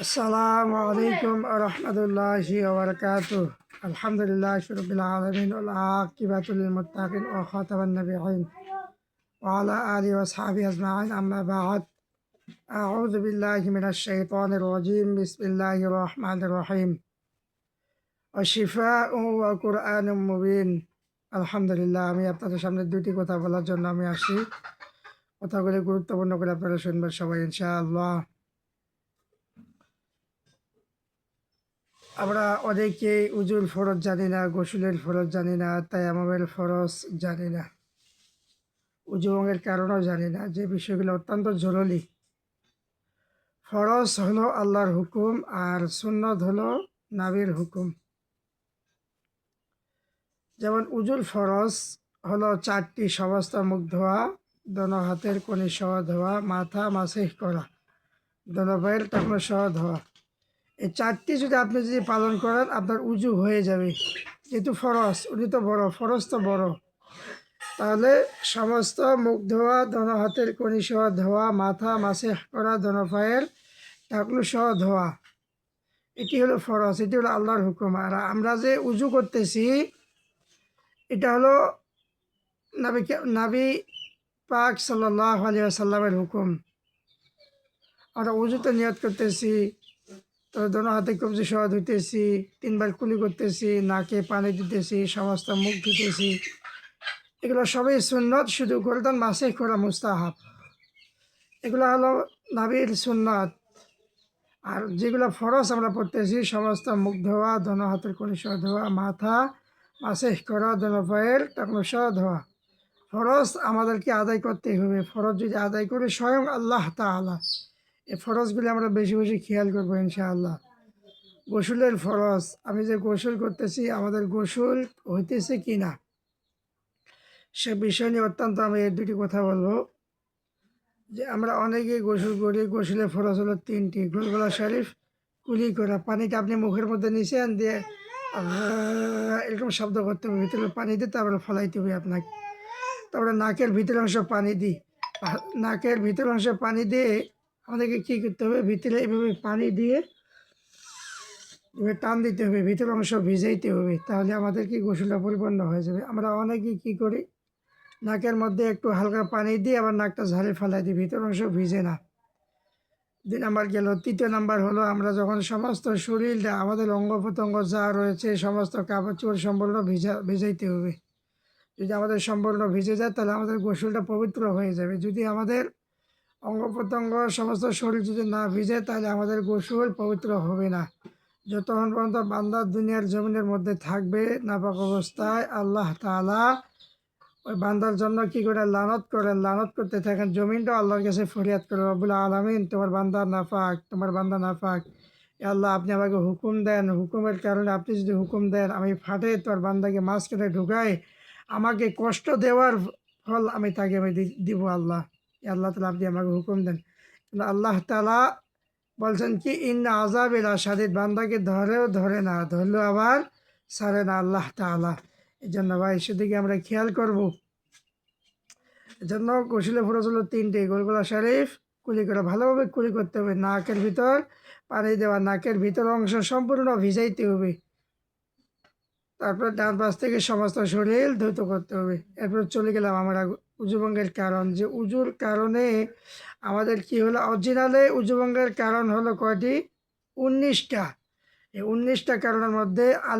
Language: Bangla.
السلام عليكم ورحمة الله وبركاته الحمد لله رب العالمين والعاقبة للمتقين وخاتم النبيين وعلى آله وأصحابه أجمعين أما بعد أعوذ بالله من الشيطان الرجيم بسم الله الرحمن الرحيم وشفاء وقرآن مبين আলহামদুলিল্লাহ আমি আপনাদের সামনে দুটি কথা বলার জন্য আমি আসি কথাগুলি গুরুত্বপূর্ণ করে আপনারা শুনবেন সবাই ইনশাআল্লাহ আমরা অনেকে উজুর ফরজ জানি না, গোসলের ফরজ জানি না তাই আমাদের ফরজ জানি না। উজু রঙের কারণও জানি না, যে বিষয়গুলো অত্যন্ত জরুরি। ফরজ হলো আল্লাহর হুকুম আর সুন্নত হলো নাবির হুকুম। যেমন উজুল ফরজ হলো চারটি সমস্ত মুখ ধোয়া, দোনো হাতের কোনি সহ ধোয়া, মাথা মাসিহ করা, দোনো পায়ের টাকনো সহ ধোয়া। এই চারটি যদি আপনি যদি পালন করেন, আপনার উজু হয়ে যাবে। যেহেতু ফরজ, উনি তো বড়, ফরজ তো বড়। তাহলে সমস্ত মুখ ধোয়া, দোনো হাতের কনি সহ ধোয়া, মাথা মাসে করা, দোনো পায়ের টাকলু সহ ধোয়া। এটি হলো ফরজ, এটি হলো আল্লাহর হুকুম। আর আমরা যে উজু করতেছি, এটা হলো নাবি নাবি পাক সাল্লাহ আলিয়া সাল্লামের হুকুম। আমরা উজুতে নিয়ত করতেছি। তো দোনো হাতে কবজি সহ ধুতেছি তিনবার কুলি করতেছি, নাকে পানি দিতেছি, সমস্ত মুখ ধুতেছি এগুলো সবই সুন্নত, শুধু গোলদান মাসে করা মুস্তাহাব। এগুলো হলো নাবির সুন্নত। আর যেগুলো ফরস আমরা পড়তেছি, সমস্ত মুখ ধোয়া, দোনো হাতের কলি সহ ধোয়া, মাথা মাসে করা, দোনো পায়ের টাকনো সহ ধোয়া। ফরজ আমাদেরকে আদায় করতে হবে। ফরজ যদি আদায় করি, স্বয়ং আল্লাহ তাআলা। এই ফরজগুলি আমরা বেশি বেশি খেয়াল করব ইনশাআল্লাহ। গোসলের ফরজ, আমি যে গোসল করতেছি, আমাদের গোসল হইতেছে কি না সে বিষয় নিয়ে অত্যন্ত আমি এই দুটি কথা বলব। যে আমরা অনেকেই গোসল করি, গোসলের ফরজ হলো তিনটি। গোলগোলা শরীফ, কুলি করা, পানিটা আপনি মুখের মধ্যে নিচেন দিয়ে এরকম শব্দ করতে হবে, ভিতরে পানি দিয়ে তারপরে ফলাইতে হবে আপনাকে। তারপরে নাকের ভিতর অংশ পানি দিই। নাকের ভিতর অংশ পানি দিয়ে আমাদেরকে কী করতে হবে? ভিতরে এভাবে পানি দিয়ে এভাবে টান দিতে হবে ভিতরে অংশ ভিজাইতে হবে, তাহলে আমাদের কি গোসলটা পরিপূর্ণ হয়ে যাবে। আমরা অনেকে কি করি? নাকের মধ্যে একটু হালকা পানি দিয়ে আবার নাকটা ঝাড়ে ফেলাই দিই ভিতর অংশ ভিজে না। দুই নাম্বার গেল, তৃতীয় নাম্বার হলো আমরা যখন সমস্ত শরীরটা, আমাদের অঙ্গ প্রত্যঙ্গ যা রয়েছে, সমস্ত কাপড় চোপড় সম্পূর্ণ ভিজা, ভিজাইতে হবে। যদি আমাদের সম্পূর্ণ ভিজে যায়, তাহলে আমাদের গোসলটা পবিত্র হয়ে যাবে। যদি আমাদের অঙ্গ প্রত্যঙ্গ সমস্ত শরীর যদি না ভিজে, তাহলে আমাদের গোসল পবিত্র হবে না। যতক্ষণ পর্যন্ত বান্দার দুনিয়ার জমিনের মধ্যে থাকবে নাপাক অবস্থায়, আল্লাহ তাআলা ওই বান্দার জন্য কি করে লানত করেন? লানত করতে থাকেন জমিনটা আল্লাহর কাছে ফরিয়াদ করে রবুল আলমিন, তোমার বান্দা নাফাক তোমার বান্দা নাফাক এ আল্লাহ, আপনি আমাকে হুকুম দেন। হুকুমের কারণে আপনি যদি হুকুম দেন, আমি ফাটে তোমার বান্দাকে মাঝখানে ঢুকাই, আমাকে কষ্ট দেওয়ার ফল আমি তাকে আমি দিব আল্লাহ। আল্লাহ তালা আপনি আমাকে হুকুম দেন। আল্লাহ তালা বলছেন কি ইন আজাবিল আসাদিদ বান্দাকে ধরেও ধরে না, ধরলেও আবার সারে না আল্লাহ তালা। এই জন্য ভাই, সেদিকে আমরা খেয়াল করব। এজন্য কৌশলে ফরজ হলো তিনটে, গোলগোলা শরীফ, কুলি করে ভালোভাবে কুলি করতে হবে, নাকের ভিতর পানি দেওয়া, নাকের ভিতর অংশ সম্পূর্ণ ভিজাইতে হবে। তারপর ডান পাশ থেকে সমস্ত শরীর ধৌত করতে হবে। এরপর চলে গেলাম আমরা উজুভঙ্গের কারণ। যে উজুর কারণে আমাদের কি হলো? অরিজিনালে উজুভঙ্গের কারণ হলো কয়টি? উনিশটা। এই উনিশটা কারণের মধ্যে